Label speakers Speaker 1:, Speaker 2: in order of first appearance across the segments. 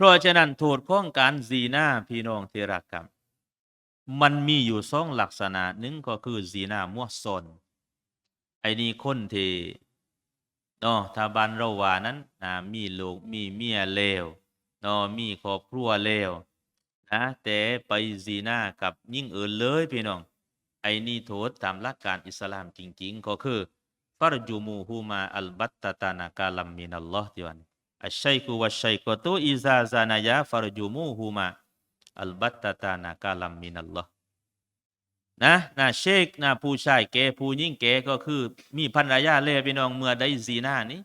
Speaker 1: เพราะฉะนั้นโทษของการซีนาพี่น้องที่รักครับ มันมีอยู่สองลักษณะหนึ่งก็คือซีนามั่วซนไอ้นี่คนที่เนาะถ้าบ้านเราว่านั้นนะมีลูกมีเมียเลวเนาะมีครอบครัวเลวนะแต่ไปซีนากับยิ่งอื่นเลยพี่น้อง ไอ้นี่โทษตามหลักการอิสลามจริง ๆ ก็คือฟารจูมูฮูมาอัลบัตตะตานากาลัมมินัลลอฮ์ที่วัน อัชชัยกุวัชชัยกตุอิซาซานายะฟารจูมูฮูมาอัลบัตตะตานากาลัมมินัลลอฮ์นะนะเชคนะผู้ชายแกผู้หญิงแกก็คือมีภรรยาเลยพี่น้องเมื่อได้ซีหน้านี้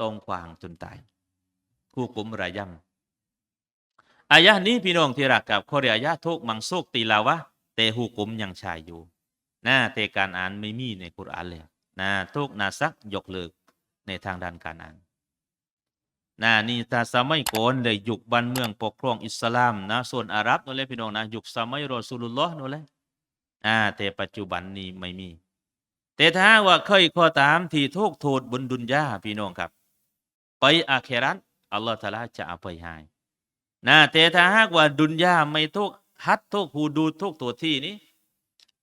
Speaker 1: ต้องขวางจนตายผู้กุมรายำอายะนี้พี่น้องที่รักกับข้อเรียายะทุกมังสุกตีลาวะแต่หุกุมยังชายอยู่นะแต่การอ่านไม่มีในกุรอานเลยนะทุกนาซักยกเลิกในทางด้านการอ่าน นะนี่ถ้าสมัยก่อนเลยยุคบ้านเมืองปกครองอิสลามนะส่วนอาหรับนั่นแหละพี่น้องนะยุคสมัยรอสูลุลลอฮ์นั่นแหละอ่าแต่ปัจจุบันนี้ไม่มี แต่ถ้าว่าเคยข้อตามที่ทุกโทษบนดุนยาพี่น้องครับ ไปอาเครัตอัลลอฮฺตะอาลาจะอภัยให้นะแต่ถ้าหากว่าดุนยาไม่ทุกฮัดทุกฮูดูทุกตัวที่นี้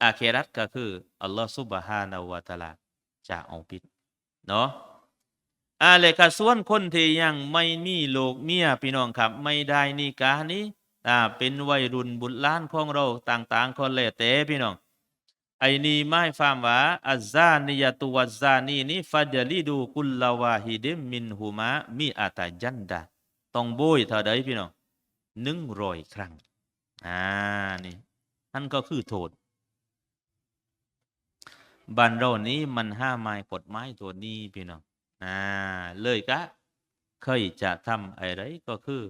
Speaker 1: อาเครัตก็คืออัลลอฮฺซุบฮานาวะตะอาลาจะเอาผิดเนาะ อาเลกส่วนคนที่ยังไม่มีโลกเมียพี่น้องครับ ไม่ได้นิกานี้อ่าเป็นวัยรุ่นบุตรล้านของเราต่างๆคนเลยแต่พี่น้องไอ้นี่ไม่ฟามว่าอัซานียตุวัซซานีนี่ฟัจลิดูกุลลาวาฮิดิมินหุมามีอาตาจันดาต้องโบยเท่าใดพี่น้องหนึ่งร้อยครั้งอ่านี่นั่นก็คือโทษบ้านเรานี้มันห้ามไม้กฎหมายตัวนี้พี่น้อง อ่าเลยกะเคยจะทำอะไรก็คือ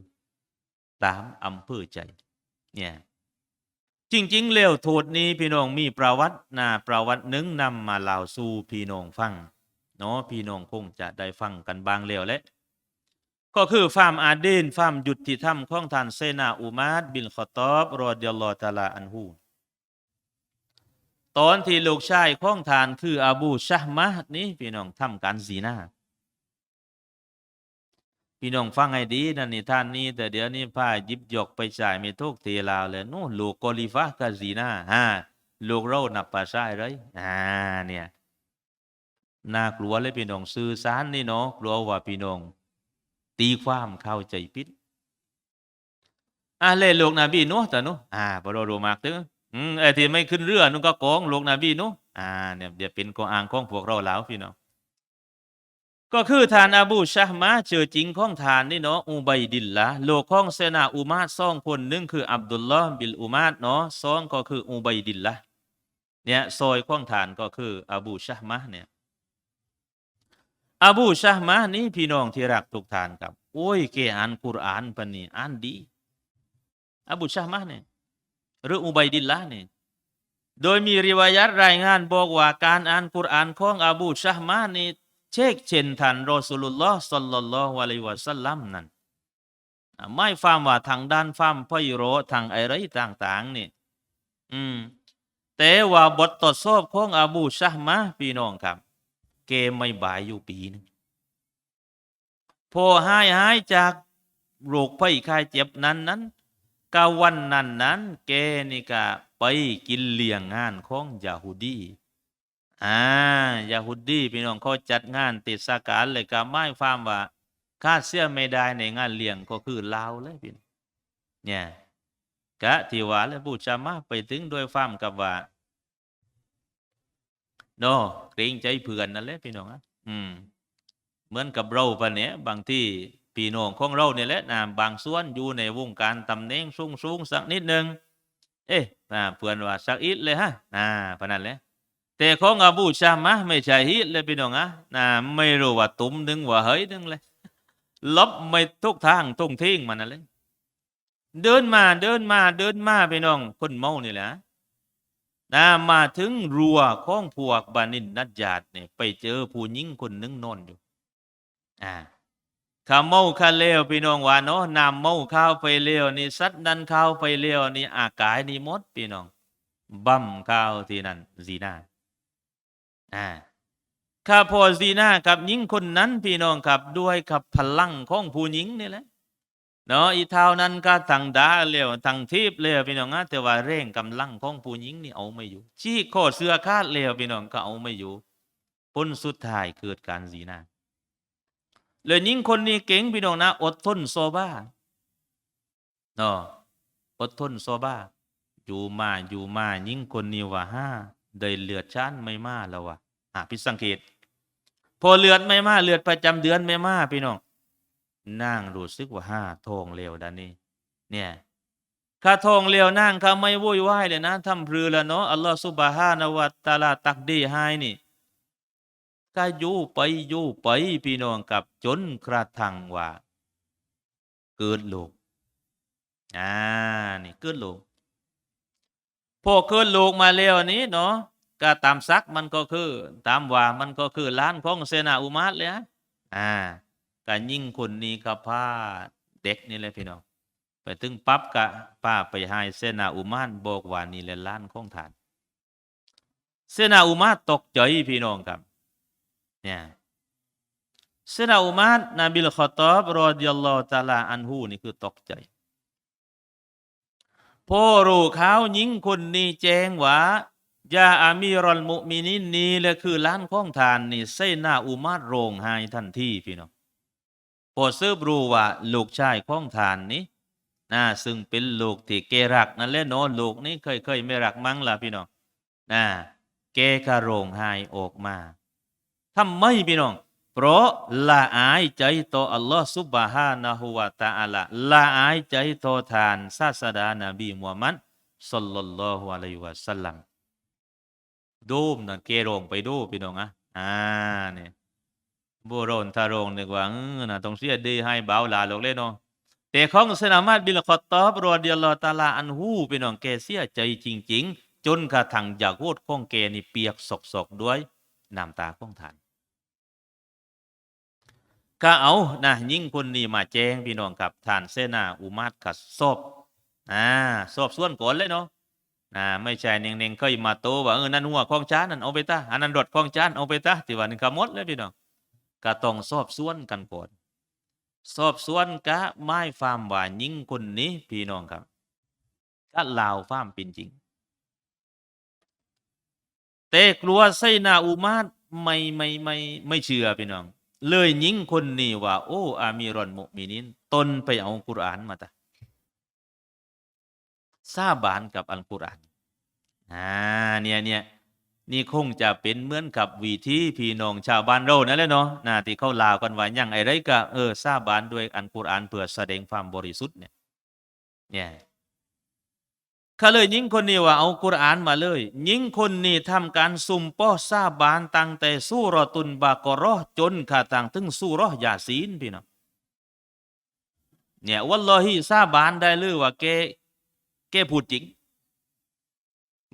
Speaker 1: ตามอำเภอใจเนี่ยจริงๆแล้วโทษนี้พี่น้องมีประวัตินะประวัติหนึ่งนำมาเล่าสู่พี่น้องฟังเนาะพี่น้องคงจะได้ฟังกันบางแล้วแหละก็คือฟามอาดีนฟาร์มยุติธรรมของท่านเซนาอุมาดบินขอตอบรอดิยลลอตาลาอันฮูตอนที่ลูกชายของท่านคืออาบูชะมะนี้พี่น้องทำการซีนา พี่น้องฟังให้ดีนะนี่ท่านนี้ แต่เดี๋ยวนี้พายิบยกไปจ่ายไม่ทุกทีลาวเลยนู่นลูกกอลิฟะกับซีนาฮะลูกเรานับภาษาอะไรอ่าเนี่ยน่ากลัวเลยพี่น้องสื่อสารนี่เนาะกลัวว่าพี่น้องตีความเข้าใจผิดอ่าเล่ลูกนบีนู้แต่นู้อ่าพอเราดูมากตึงอืมไอ้ที่ไม่ขึ้นเรือนุ่นก็โกงลูกนบีนู้อ่าเนี่ยเดี๋ยวเป็นกองอ่างของพวกเราแล้วพี่น้อง ก็คือทานอบูชะมาเจอจริงของทานนี่เนาะอุบัยดิลละโลกของเซนาอุมาตสองคนหนึ่งคืออับดุลลอฮ์บิลอุมาตเนาะสองก็คืออุบัยดิลละเนี่ยซอยของทานก็คืออบูชะมาเนี่ยอบูชะมานี่พี่น้องที่รักทุกท่านครับโอ้ยเกอ่านกุรอานปนี่อ่านดีอบูชะมาเนี่ยหรืออุบัยดิลละเนี่ยโดยมีริวายัตรายงานบอกว่าการอ่านกุรอานของอบูชะมานี่ เชกเช่นท่านรอสูลุลลอฮ์สัลลัลลอฮุอะลัยฮิวะสัลลัมนั่นไม่ฟามว่าทางด้านฟามพ่อยโรทางอะไรต่างๆนี่อืม แต่ว่าบททดสอบของอบูชะมาพี่น้องครับ เกมไม่บายอยู่ปีหนึงพอหายหายจากโรคภัยไข้เจ็บนั้นนั้นกาวันนั้นนั้น แกนี่ก็ไปกินเลี้ยงงานของยาฮูดี อ่ายาฮูดีพี่น้องเขาจัดงานติดสการเลยก็ไม่ฟามว่าค่าเสียไม่ได้ในงานเลี้ยงก็คือลาวเลยพี่นเนี่ยกะที่ว่าแล้วบูชามาไปถึงโดวยฟามกับว่าเนเกรงใจเพื่อนนั่นแหละพี่น้องอะอืม เหมือนกับเราปะเนี้ยบางที่พี่น้องของเราเนี่ยแหละนะบางส่วนอยู่ในวงการตำแหน่งสูงสูงสักนิดหนึ่งเอ๊ะนะเพื่อนว่าสักอิดเลยฮะนะพนันแหละ แต่ของอบูชามะไม่ใช่ฮิตเลยพี่น้องอะนะไม่รู้ว่าตุ้มดึงว่าเฮ้ยดึงเลยลบไม่ทุกทางทุ่งทิ้งมันนั่นเลยเดินมาเดินมาเดินมาพี่น้องคนเมานี่แหละนะมาถึงรัวของพวกบานินนัดญาติเนี่ยไปเจอผู้หญิงคนนึงนอนอยู่อ่าข้าเมาข้าเลวพี่น้องว่าเนาะนำเมาข้าวไปเลวนี่สัตว์นั้นข้าวไปเลวนี่อากายนี่มดพี่น้องบั่มข้าวที่นั่นซีหน้า อ่าข้าพอซีนากับหญิงคนนั้นพี่น้องครับด้วยกับพลังของผู้หญิงนี่แหละเนาะอีเท่านั้นก็ทางดาเร็วทางทีบเร็วพี่น้องนะแต่ว่าเร่งกำลังของผู้หญิงนี่เอาไม่อยู่ ชี้ข้อเสื้อคาดเร็วพี่น้องก็เอาไม่อยู่ผลสุดท้ายเกิดการสีหน้าเลยยิงคนนี้เก่งพี่น้องนะอดทนโซบ้าเนาะอดทนโซบ้าอยู่มาอยู่มายิงคนนี้ว่าห้า ได้เลือดชั้นไม่มาแล้ววะอะพี่สังเกต พอเลือดไม่มาเลือดประจำเดือนไม่มาพี่น้องนั่งรู้สึกว่าห้าทองเร็วด้านนี้เนี่ยข้าทองเร็วนั่งข้าไม่วุ่นวายเลยนะทำพรือแล้วเนาะอัลลอฮฺสุบฮานาวะตะอาลาตักดีให้นี่ก็อยู่ไปอยู่ไปพี่น้องกับจนกระทั่งว่าเกิดลูกอ่านี่เกิดลูก พอเกิดลูกมาแล้วนี้เนาะก็ตามซักมันก็คือ ตามว่ามันก็คือล้านของเซนาอุมาตเลยฮะอ่ากะยิ่งคนนี้ก็พาเด็กนี่แหละพี่น้องไปถึงปั๊บกะป้าไปหายเสนาอุมานบอกว่านี่แหละล้านของฐานเสนาอุมาตกใจพี่น้องครับเนี่ยเสนาอุมาตนบิลขอตอบรอดิยัลลอฮุตาลาอันฮูนี่คือตกใจ พ่อรู้เขาหญิงคนนี้แจ้งว่ายาอามีรอลมุมินินนี่และคือล้านข้องฐานนี่เสนาอุมาตโรงหายทันทีพี่น้องพอสืบรู้ว่าลูกชายข้องทานนี้นะซึ่งเป็นลูกที่เกรักนั่นแหละเนาะลูกนี้เคยเคยไม่รักมั้งล่ะพี่น้องนะเกกระโรงหายออกมาทำไมพี่น้อง พราะละอายใจต่ออัลลอฮ์ซุบฮานะฮูวะตะอาลาละอายใจต่อทานศาสดานบีมุฮัมมัดสัลลัลลอฮุอะลัยฮิวะสัลลัมดูมนั่นเกโรงไปดูพี่น้องอะอ่าเนี่ยโบรนทารงนึกว่าเออนะต้องเสียดีให้เบาหลาลงเลยเนาะแต่ของสนามาตบิลขอตอบรอเดียลลอตาลาอันหูพี่น้องแกเสียใจจริง ๆ จนกระทั่งอยากโคตรของแกนี่เปียกสกๆด้วยน้ำตาของทาน ก็เอานะยิ่งคนนี้มาแจ้งพี่น้องกับทานเสนาอุมาตกัดสอบอ่าสอบส่วนก่อนเลยเนาะอ่าไม่ใช่เน่งๆเคยมาโตว่าเออนั่นหัวของจ้านั่นเอาไปตาอันนั้นรถของจ้านเอาไปตาที่ว่านี่ขมดเลยพี่น้องก็ต้องสอบสวนกันก่อนสอบสวนกะไม้ฟาร์มว่ายิ่งคนนี้พี่น้องครับก็ลาวฟาร์มเป็นจริงแต่กลัวไสนาอุมาตไม่ไม่ไม่ไม่เชื่อพี่น้อง เลยยิงคนนี้ว่า โอ้อามีรอนมุมินินตนไปเอากุรอานมาตะซาบานกับอัลกุรอานอ่าเนี่ยเนี่ยนี่คงจะเป็นเหมือนกับวิธีพี่น้องชาวบ้านเรานั่นแหละเนาะนะที่เขาลาวกันว่าอย่างไรก็เออซาบานด้วยอันกุรอานเพื่อแสดงความบริสุทธิ์เนี่ยเนี่ย เขาเลยยิงคนนี้ว่าเอากุรอานมาเลยยิงคนนี้ทำการซุ่มป้อซาบานตั้งแต่สู้รอตุนบากรอจนขาต่างถึงสู้รอยาซีนพี่น้องเนี่ยวัลลอฮีซาบานได้เลยว่าแกแกพูดจริง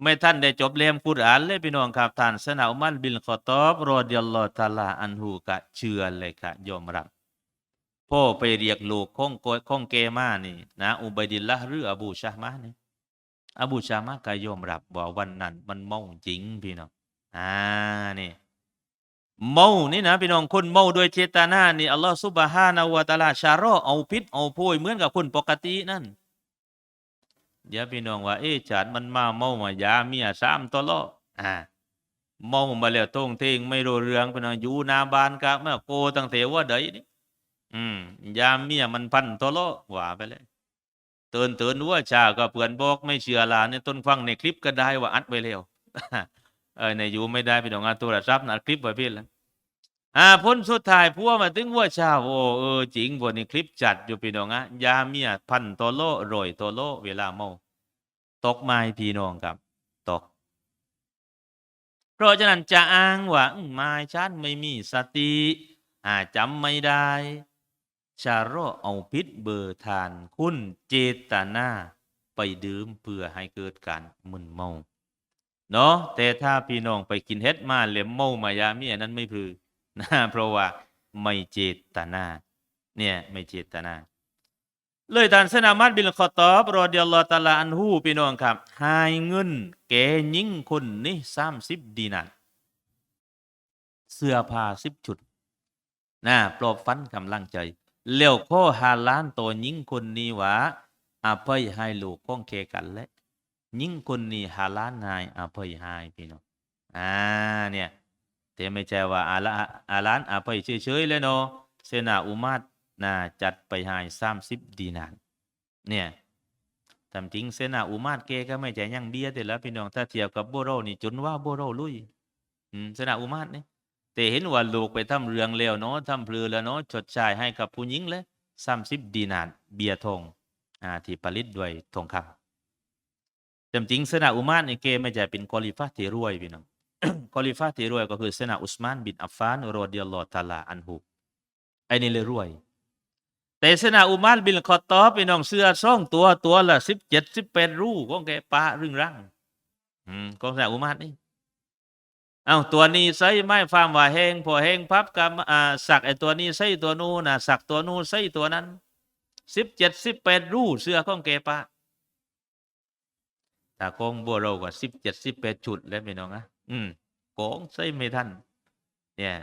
Speaker 1: ไม่ท่านได้จบเล่มกุรอานเลยพี่น้องครับท่านสนาอุมันบินขอตอบรอดิยัลลอฮตาลาอันหูกะเชื่อเลยกะยอมรับพ่อไปเรียกลูกของโกของเกมานี่นะอุบัยดิลละหรืออบูชามานี่ อบูชามาก็ยอมรับว่าวันนั้นมันเมาจริงพี่น้องอ่านี่เมานี่นะพี่น้องคนเมาโดยเจตนานี่อัลลอฮฺซุบฮานาวะตะอาลาชารอเอาพิษเอาโพยเหมือนกับคนปกตินั่นเดี๋ยวพี่น้องว่าเอ๊ะฉันมันมาเมามายาเมียสามตัวล้ออ่าเมามาแล้วทงเทงไม่รู้เรื่องพี่น้องอยู่นาบานกะเมื่อโกตั้งแต่ว่าเดยนี่อืมยาเมียมันพันตัวล้อว่าไปเลย เตือนเตือนว่าชาก็เพื่อนบอกไม่เชื่อลาในต้นฟังในคลิปก็ได้ว่าอัดไว้แล้วเออในอยู่ไม่ได้พี่น้องอาโทรศัพท์อัดคลิปไว้พี่แล้วอ่าพ้นสุดท้ายพัวมาถึงว่าชาโอ้เออจริงบนนี้คลิปจัดอยู่พี่น้องอะยาเมียพันโตโลโรยโตโลเวลาเมาตกไม้พี่น้องครับตกเพราะฉะนั้นจะอ้างว่าไม้ฉันไม่มีสติอาจำไม่ได้ ชาโรเอาพิษเบอร์ทานคุณเจตนาไปดื่มเพื่อให้เกิดการมึนเมาเนาะแต่ถ้าพี่น้องไปกินเฮ็ดมาเหลมเมามายามีอันนั้นไม่พือนะเพราะว่าไม่เจตนาเนี่ยไม่เจตนา เลยท่านสนามัดบินขอตอบรอเดียลอตาลาอันหูพี่น้องครับหายเงินแกยิ่งคนนี่สามสิบดีนาร์เสื้อผ้าสิบชุดนะปลอบฟันกำลังใจ เลี้ยวข้อฮาล้านตัวยิงคนนี้ว่าอภัยให้ลูกของเคกันและยิงคนนี้ฮาล้านนายอภัยให้พี่น้องอ่าเนี่ยแต่ไม่ใช่ว่าอาลาอาล้านอภัยเฉยๆเลยเนาะเสนาอุมาตน่าจัดไปให้สามสิบดีนานเนี่ยตามจริงเสนาอุมาตเกก็ไม่ใช่ยังเบี้ยแต่ละพี่น้องถ้าเทียบกับโบโรนี่จนว่าโบโรลุยเสนาอุมาตนี่ย แต่เห็นว่าลูกไปทำเรืองแล้วเนาะทำเพลือแล้วเนาะชดใช้ให้กับผู้หญิงเลยสามสิบดีนานเบียทองอ่าที่ผลิตด้วยทองคำแต่จริงสนาอุมานในเกไม่ใช่เป็นกอลิฟาที่รวยพี่น้องกอลิฟาที่รวยก็คือสนาอุสมานบินอัฟฟานรอดิยัลลอฮตาลาอันฮุไอ้นี่เลยรวย แต่สนาอุมานบินคอตตอพี่น้องเสื้อซ่องตัวตัวละสิบเจ็ดสิบแปดรูของแกปะรึงรังอืมของสนาอุมานนี่ เอาตัวนี้ใส่ไม้ฟาร์มว่าแห้งพอแห้งพับกับอ่าสักไอตัวนี้ใส่ตัวนู้นนะสักตัวนู้นใส่ตัวนั้นสิบเจ็ดสิบแปดรูเสื้อของแกปะถ้าโกงบัวเราก็สิบเจ็ดสิบแปดจุดแล้วพี่น้องนะอืมโกงใส่ไม่ทันเนี่ย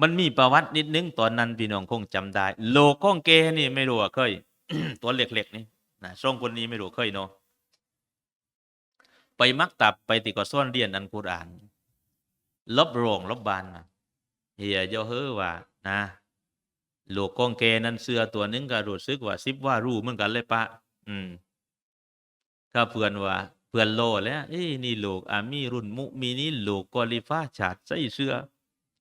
Speaker 1: มันมีประวัตินิดนึงตอนนั้นพี่น้องคงจำได้ โลกของแกนี่ไม่รู้เคย ตัวเล็กๆนี่นะช่องคนนี้ไม่รู้เคยเนาะ ไปมักตับไปติดก็ซ่อนเรียนอันกุรอาน ลบโรงลบบานมาเฮียเจ้าเฮ้อว่านะหลูกกองแกนั้นเสื้อตัวหนึงก็รู้สึกว่าสิบว่ารู้เหมือนกันเลยปะ อืม ถ้าเพื่อนว่า เพื่อนโลแล้วเอ้นี่หลูกอามีรุ่นมุมีนี่ลูกกอลิฟ้าชาดใส่เสื้อ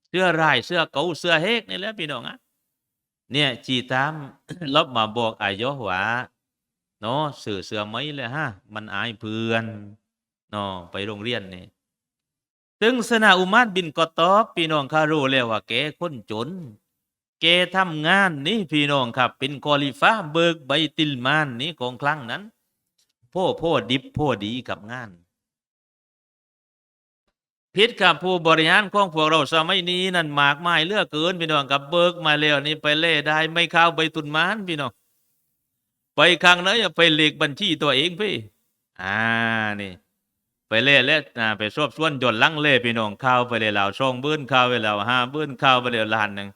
Speaker 1: เสื้อรายเสื้อเก่าเสื้อเฮกนี่แหละพี่น้องอะเนี่ย จีตามลบมาบอกอายอหว่าเนาะสื่อเสื้อไหมเลยฮะ มันอายเพื่อน เนาะไปโรงเรียนนี่ถึงสนาอุมาตบินกอตอบพี่น้องข้ารู้แล้วว่าแกคนจน แกทำงานนี่พี่น้องครับ เป็นกอลิฟ้าเบิกใบติลมานนี่ของครั้งนั้นพ่อพ่อดิบพ่อดีกับงานพิษกับผู้บริหารของพวกเราสมัยนี้นั่นหมากไมายเลือกเกินพี่น้องกับเบิกมาแล้วนี่ไปเล่ได้ไม่เข้าใบตุนมานพี่น้องไปครั้งไหนอะไปเลขบัญชีตัวเองพี่ อ่านี่ ไปเล่เล่อ่าไปสอบสวนยนต์ลังเล่พี่น้องเข้าไปเลยเราช่องบื้นเข้าไปแล้วห้าบื้นเข้าไปเลยล้านหนึ่ง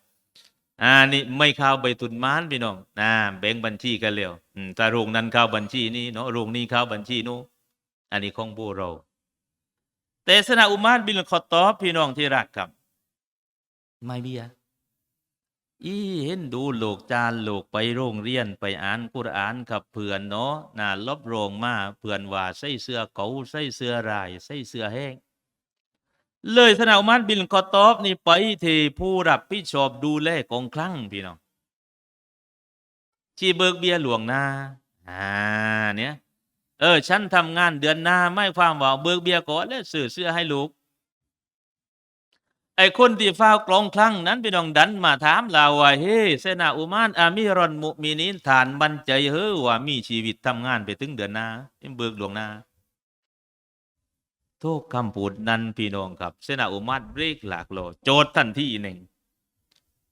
Speaker 1: อ่านี่ไม่เข้าใบตุนมานพี่น้องอ่าแบ่งบัญชีกันแล้วอืมแต่โรงนั้นเข้าบัญชีนี้เนาะโรงนี้เข้าบัญชีนู้นอันนี้ของบูเราแต่สนาอุมานบินขอตอบพี่น้องที่รักครับ ไม่เบีย อีเห็นดูโลกจานโลกไปโรงเรียนไปอ่านกุรอานกับเพื่อนเนาะน่าลบโรงมาเพื่อนว่าใส่เสื้อเก่าใส่เสื้อรายใส่เสื้อแห้ง เลยสนาอุมานบินขอตอบนี่ไปที่ผู้รับผิดชอบดูแลกองคลังพี่น้องที่เบิกเบียหลวงหน้าอ่าเนี่ยเออฉันทำงานเดือนหน้าไม่ความว่าเบิกเบียก่อนแล้วซื้อเสื้อให้ลูก ไอ้คนที่ฟ้าวกลองคลั่งนั้นพี่น้องดันมาถามเราว่าเฮ้เสนาอุมานอามีรอนมุมีนินฐานบันใจเฮ้ว่ามีชีวิตทำงานไปถึงเดือนหน้าเป็นเบิกหลวงหน้าทุกคำพูดนั้นพี่น้องครับเสนาอุมานเบรกหลากโลโจทย์ทันที่หนึ่ง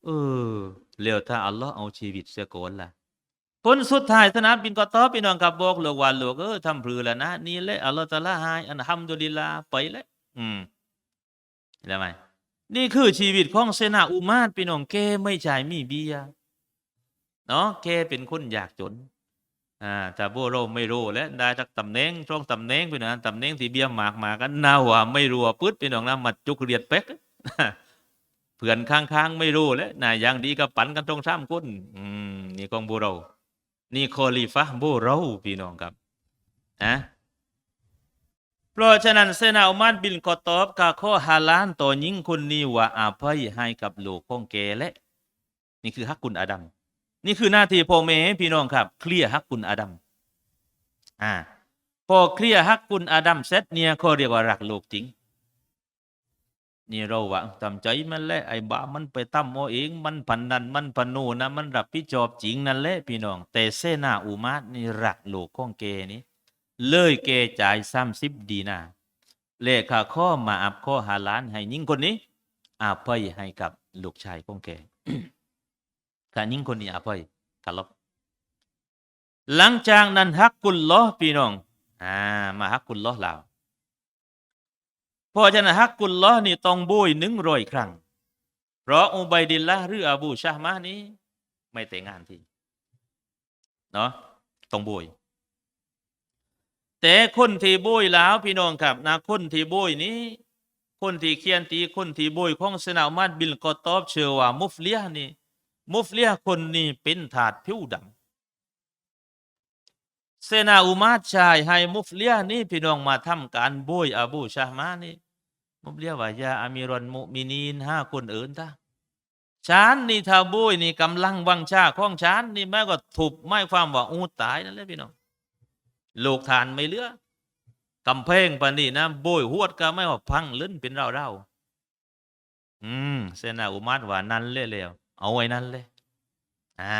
Speaker 1: เออเร็วถ้าอัลลอฮ์เอาชีวิตเสียก่อนล่ะผลสุดท้ายสนามบินก็ตอบพี่น้องครับบอกเลยว่าลูกเออทำพลือแล้วนะนี่แหละอัลลอฮฺตะอาลาให้อันฮัมดุลิลลาไปแล้วอืมเห็นไหม นี่คือชีวิตของเซนาอุมาตพี่น้องแกไม่จ่ายมีเบียเนาะแกเป็นคนอยากจนอ่าแต่โบโรไม่รู้และได้จากตำแหน่งช่องตำแหน่งพี่น้องตำแหน่งที่เบียหมากหมากันน่าว่าไม่รู้ว่าปึ๊ดพี่น้องนะมัดจุกเรียดเป็กเพื่อนข้างๆไม่รู้แล้วน่าอย่างดีก็ปั่นกันตรงซ้ำก้นอืมนี่ของโบโรนี่คอลีฟะโบเราพี่น้องครับนะ เพราะฉะนั้นเซนาอุมานบินกอตอบกาข้อฮาลานต่อหญิงคนนี้ว่าอาภัยให้กับลูกของแกและ นี่คือฮักกุลอาดัมนี่คือหน้าที่พ่อแม่พี่น้องครับ เคลียร์ฮักกุลอาดัมอ่าพอเคลียร์ฮักกุลอาดัมเสร็จเนี่ยเขาเรียกว่ารักลูกจริง นี่เราว่าทำใจมันแหละไอ้บ้ามันไปตั้มเอาเอง มันพันนันมันพันนูนะมันรับผิดชอบจริงนั่นแหละพี่น้อง แต่เสนาอุมาตนี่รักลูกของเกนี้ เลยเกจ่ายสามสิบดีนาเลขาข้อมาอับข้อหาล้านให้ยิ่งคนนี้อาภัยให้กับลูกชายของแกถ้ายิ่งคนนี้อาภัยกลบหลังจากนั้นฮักกุลลอพี่น้องอ่ามาฮักกุลลอฮ์ลาวพราะฉะฮักกุลลอนี่ต้องบุยหนึ่งร้อยครั้ง เพราะอุบัยดิลละหรืออาบูชามานี้ ไม่แต่งงานทีเนาะต้องบุย แต่คนที่บุยแล้วพี่น้องครับนะคนที่บุยนี้ คนที่เขียนตีคนที่บุยของสนามัดบิลก็ตอบเชื่อว่ามุฟเลียนี่มุฟเลียคนนี้เป็นถาดผิวดำเซนาอุมาดชายให้มุฟเลียนี่พี่น้องมาทำการบุยอบูชามานี่มุฟเลียว่ายาอามิรอนมุมินีนห้าคนอื่นตาฉันนี่ทาบุยนี่กำลังวังชาของฉันนี่แม่ก็ถูกไม่ความว่าอูตายนั่นแหละพี่น้อง ลูกทานไม่เหลือกำแพงปานนี่นะบุยหวดก็ไม่ว่าพังลื่นเป็นเราเราอืมเซนาอุมาดว่านั้นเลยแล้วเอาไว้นั้นเลย อ่า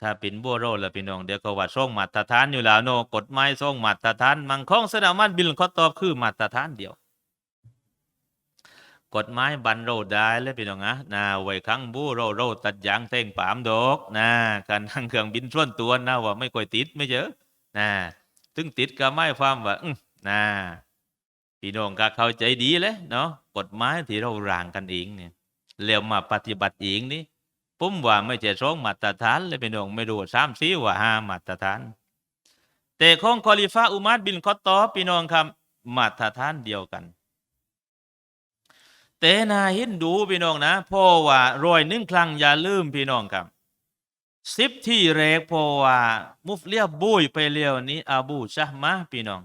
Speaker 1: ถ้าเป็นบัวโรแล้วพี่น้องเดี๋ยวก็ว่าส่งมาตรฐานอยู่แล้วโนกฎหมายส่งมาตรฐานมังของสนามัดบิลเขาตอบคือมาตรฐานเดียวกฎหมายบันโรได้เลยพี่น้องนะนะไว้ครั้งบูโรโรตัดยางเต่งปามดอกนะการนั่งเครื่องบินส่วนตัวนะว่าไม่ค่อยติดไม่เยอ นะถึงติดก็ไม่ความว่าอื้อนะพี่น้องก็เข้าใจดีเลยเนาะกฎหมายที่เราร่างกันเองเนี่ยแล้วมาปฏิบัติเองนี่ผมว่าไม่ใช่สองมาตรฐานเลยพี่น้องไม่รู้สามสี่ว่าห้ามาตรฐาน แต่ของคอลิฟ้าอุมัดบินคอตตอพี่น้องครับมาตรฐานเดียวกัน แต่นาฮินดูพี่น้องนะพราะว่ารอยหนึ่งครั้งอย่าลืมพี่น้องครับ สิบที่แรกพราะว่ามุฟเลียบุยไปเลียวนี้อาบูชะมาพี่น้อง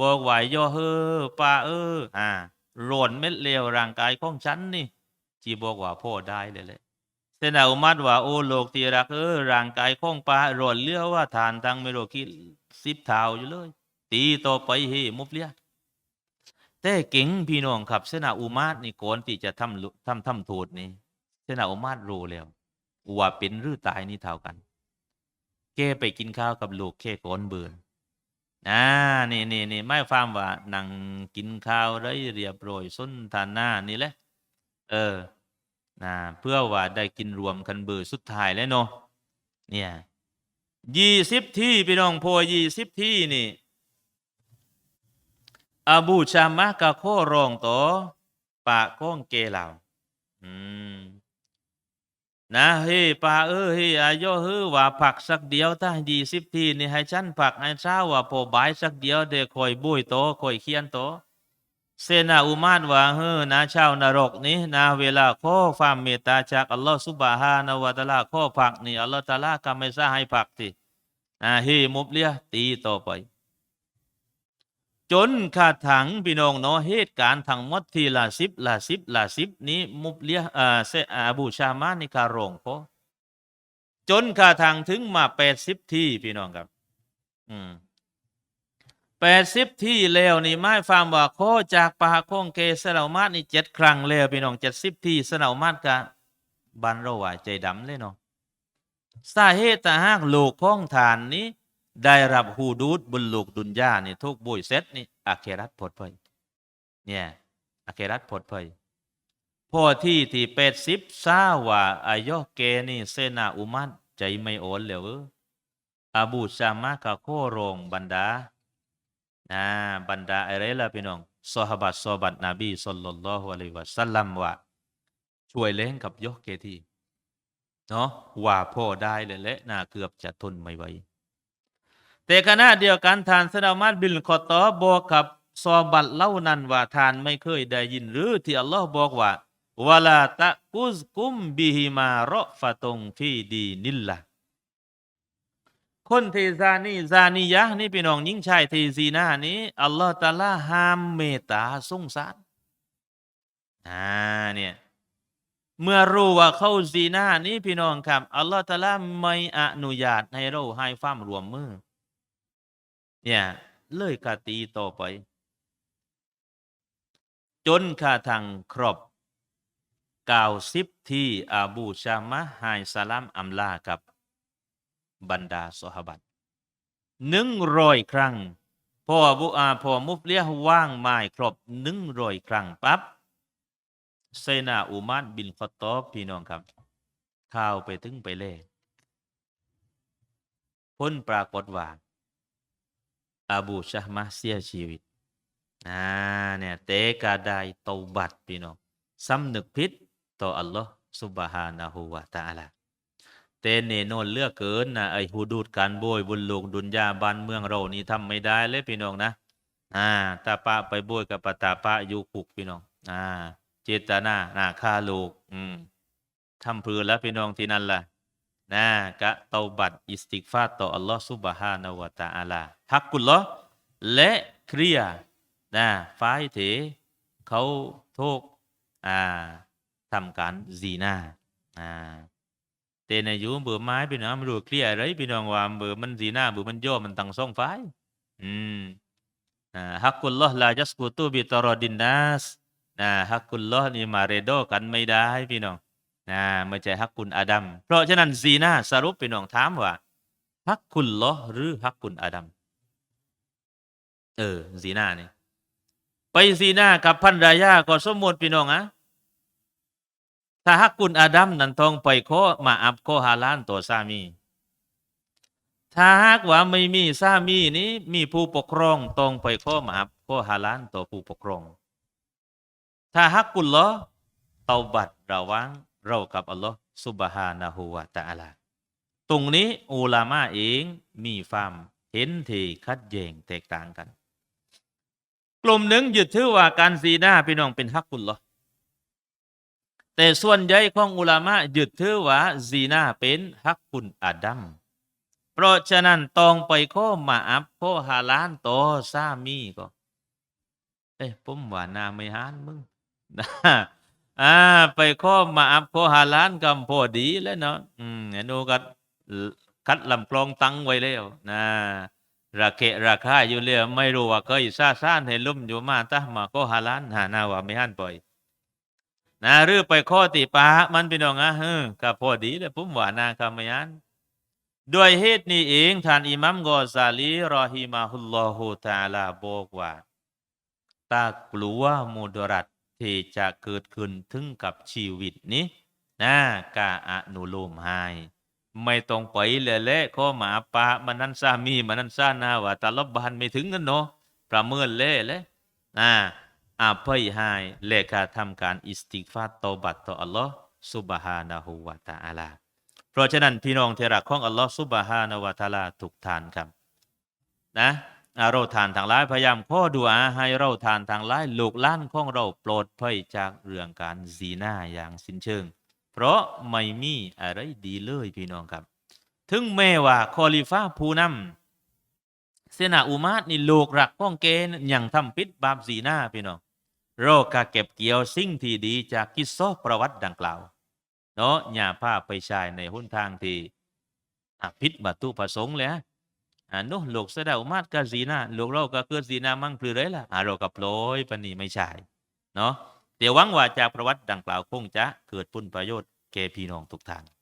Speaker 1: บอกว่าย่อเฮอปาเอออ่าโรนเม็ดเลียวร่างกายของฉันนี่ที่บอกว่าพ่อได้เลยแหละเสนาอุมัดว่าโอโลกตีรักเออร่างกายของปาโรนเลือว่าทานตังไม่รู้กี่สิบเท่าอยู่เลย ตีต่อไปเฮมุฟเลียแต่เก่งพี่น้องครับเสนาอุมาตนี่ก่อนที่จะทำทำทำโทษนี่เสนาอุมาตรู้แล้ว ว่าเป็นหรือตายนี่เท่ากัน แกไปกินข้าวกับลูกแค่ก่อนเบื่ออ่านี่นี่นี่ไม่ฟังว่านั่งกินข้าวได้เรียบร้อยส้นทานหน้านี่แหละ เออนะเพื่อว่าได้กินรวมกันเบื่อสุดท้ายแล้วเนาะเนี่ยยี่สิบที่พี่น้องพอยี่สิบที่นี่อาบูชามะกะโครองโตปะก้องเกเหล่าอืม นะเฮ้ปาเออเฮ้อายอเฮ้ว่าผักสักเดียวถ้ายี่สิบทีนี่ให้ฉันผักให้เช้าว่าพอบายสักเดียวเดคอยบุยโตคอยเคียนโตเซนาอุมาตว่าเฮ้นะชาวนรกนี้นะเวลาข้อความเมตตาจากอัลลอฮฺสุบฮานาวะตะอาลาข้อผักนี่อัลลอฮฺตะอาลาก็ไม่ซาให้ผักทีนะเฮ้มุบเลียตีต่อไป จนขาดถังพี่น้องเนาะเหตุการณ์ทั้งหมดที่ละสิบละสิบละสิบนี้มุบเลียอ่าเซอาบูชามานิการงพอจนขาดถังถึงมาแปดสิบที่พี่น้องครับ อืมแปดสิบที่แล้วนี่ไม่ฟังว่าโคจากปะหาคงเกสนามาตนี่เจ็ดครั้งแล้วพี่น้องเจ็ดสิบที่สนามาตกะบันเราว่าใจดำเลยเนาะสาเหตุแต่หากลูกข้องฐานนี้ ได้รับหูดูดบุญลูกดุนยานี่ทุกบุยเซตนี่อาเครัตผลภัยเนี่ยอาเครัตผลภัยพอที่ที่เป็ดสิบซาว่าอายอเกนี่เซนาอุมัดใจไม่โอนเลยเอออาบูชามากะโคโรงบรรดานะบรรดาอะไรล่ะพี่น้องซอฮาบัดซอบัดนบีสุลลัลลอฮุอะลัยวะสัลลัมว่าช่วยเล้งกับยอเกทีเนาะว่าพ่อได้เลยแหละน่าเกือบจะทนไม่ไหว แต่ขณะเดียวกันทานสนามัดบิลคอตอบอกกับซอบัตเล่านั้นว่าทานไม่เคยได้ยินหรือที่อัลลอฮ์บอกว่าวลาตะกุซกุมบิฮิมารอฟะตงฟีดีนิลละคนที่ซานีซานียะนี่พี่น้องยิ่งชายที่ซีนานี้อัลลอฮ์ตะอาลาห้ามเมตตาสงสารอ่าเนี่ยเมื่อรู้ว่าเข้าซีนานี้พี่น้องครับอัลลอฮ์ตะอาลาไม่อนุญาตให้เราให้ความรวมมือ เนี่ยเลยกาตีต่อไป จนขาทางครบเก้าสิบที่อาบูชามะไฮสลามอัมลากับบรรดาสหบัตหนึ่งร้อยครั้งพอบุอาพอมุฟเลียว่างไม้ครบหนึ่งร้อยครั้งปั๊บเซนาอุมัดบินคอตอบพี่น้องครับข่าวไปถึงไปเล่พ้นปรากฏว่า อาบูชะมะเสียชีวิตอ่าเนี่ยเตกาได้เตาบัตพี่น้องสำนึกผิดต่ออัลลอฮ์สุบฮานะฮูวะตะอาลาเตเนโนนเลือกเกินนะไอฮูดูดการโบยบุญลูกดุนยาบ้านเมืองเรานี่ทำไม่ได้เลยพี่น้องนะอ่าตาปะไปโบยกับปตาปะอยู่คุกพี่น้องอ่าเจตนานาฆ่าลูกอืมทำพือแล้วพี่น้องที่นั่นล่ะนะกะเตาบัดอิสติกฟาต่ออัลลอฮ์ซุบฮานาวะตะอาลา ฮักกุลลอและเคลียร์นะฝ่ายเถเขาโทกอ่าทำการซีนาอ่าเตในอยูเบื่อไม้พี่น้องไม่รู้เคลียร์อะไรพี่น้องว่าเบื่อมันซีนาเบื่อมันโยมมันตั้งสองฝ่ายอืมฮักกุลลอฮ์ลาจัสกุตุบิตรอดินนัสนะฮักกุลลอฮ์นี่มาเรโดกันไม่ได้พี่น้องนะไม่ใช่ฮักกุลอาดัมเพราะฉะนั้นซีนาสรุปพี่น้องถามว่าฮักกุลลอฮ์หรือฮักกุลอาดัม เออซีนานี่ไปซีนากับพันรายาก็สมมติพี่น้องอะถ้าฮักกุลอาดัมนั้นต้องไปขอมาอับขอฮาลานตัวสามี ถ้าหากว่าไม่มีสามีนี้มีผู้ปกครองต้องไปขอมาอับขอฮาลานตัวผู้ปกครอง ถ้าฮักกุลลอฮ์เตาบัดระวังเรากับอัลลอฮ์ซุบฮานะฮูวะตะอาลาตรงนี้อุลามาเองมีความเห็นที่ขัดแย้งแตกต่างกัน กลุ่มหนึ่งยึดถือว่าการซีนาพี่น้องเป็นฮักกุลลอแต่ส่วนใหญ่ของอุลามะยึดถือว่าซีนาเป็นฮักกุลอาดัมเพราะฉะนั้นต้องไปข้อมาอับข้อฮาลานต่อสามีก็เอ้ยผมว่านาไม่หานมึงนะอ่าไปข้อมาอับข้อฮาลานกำพอดีแล้วเนาะอืมไอ้หนูก็คัดลำกลองตังไว้แล้วนะ ราเกะราคาอยู่เลยไม่รู้ว่าเคยซาซ่านให้ลุ่มอยู่มาตะมาก็ฮาลานหานาว่าไม่หันปล่อยนะหรือไปข้อติปามันพี่น้องอะเออก็พอดีแล้วผมว่านาคำไม่หันด้วยเหตุนี้เองท่านอิหมัมกอซาลีรอฮิมาฮุลลอฮุตาลาบอกว่าตากลัวมุดรัตที่จะเกิดขึ้นถึงกับชีวิตนี้นะกาอนุโลมให้ ไม่ต้องไปเลยแหละข้อหมาปะมันนั้นสามีมันนั้นซานาว่าตาลบบานไม่ถึงกันเนาะประเมินเล่เลยนะอาภัยให้เลขาทำการอิสติกฟาตตบัตต่ออัลลอฮ์ซุบฮานะฮูวะตะอาลาเพราะฉะนั้นพี่น้องเทรักของอัลลอฮ์ซุบฮานะวะตาลาทุกทานครับนะอาเราทานทางหลายพยายามข้อดูอาให้เราทานทางหลายลูกล้านของเราปลอดภัยจากเรื่องการซีนาอย่างสิ้นเชิง เพราะไม่มีอะไรดีเลยพี่น้องครับ ถึงแม้ว่าคอลิฟ้าผู้นำเสนาอุมาตนี่ลูกรักของเกณฑ์ยังทำปิดบาปซีนาพี่น้องเราก็เก็บเกี่ยวสิ่งที่ดีจากกิสซประวัติดังกล่าวเนาะอย่าพาไปใช้ในหนทางที่อะผิดบัตุประสงค์เลยฮะอ่านุโลกเสดาอุมาตกะซีนาโลกเราก็เกิดซีนามั่งพลือเลยล่ะอ่าเรากับโปรยปนีไม่ใช่เนาะ เดี๋ยวหวังว่าจากประวัติดังกล่าวคงจะเกิดผลประโยชน์แก่พี่น้องทุกท่าน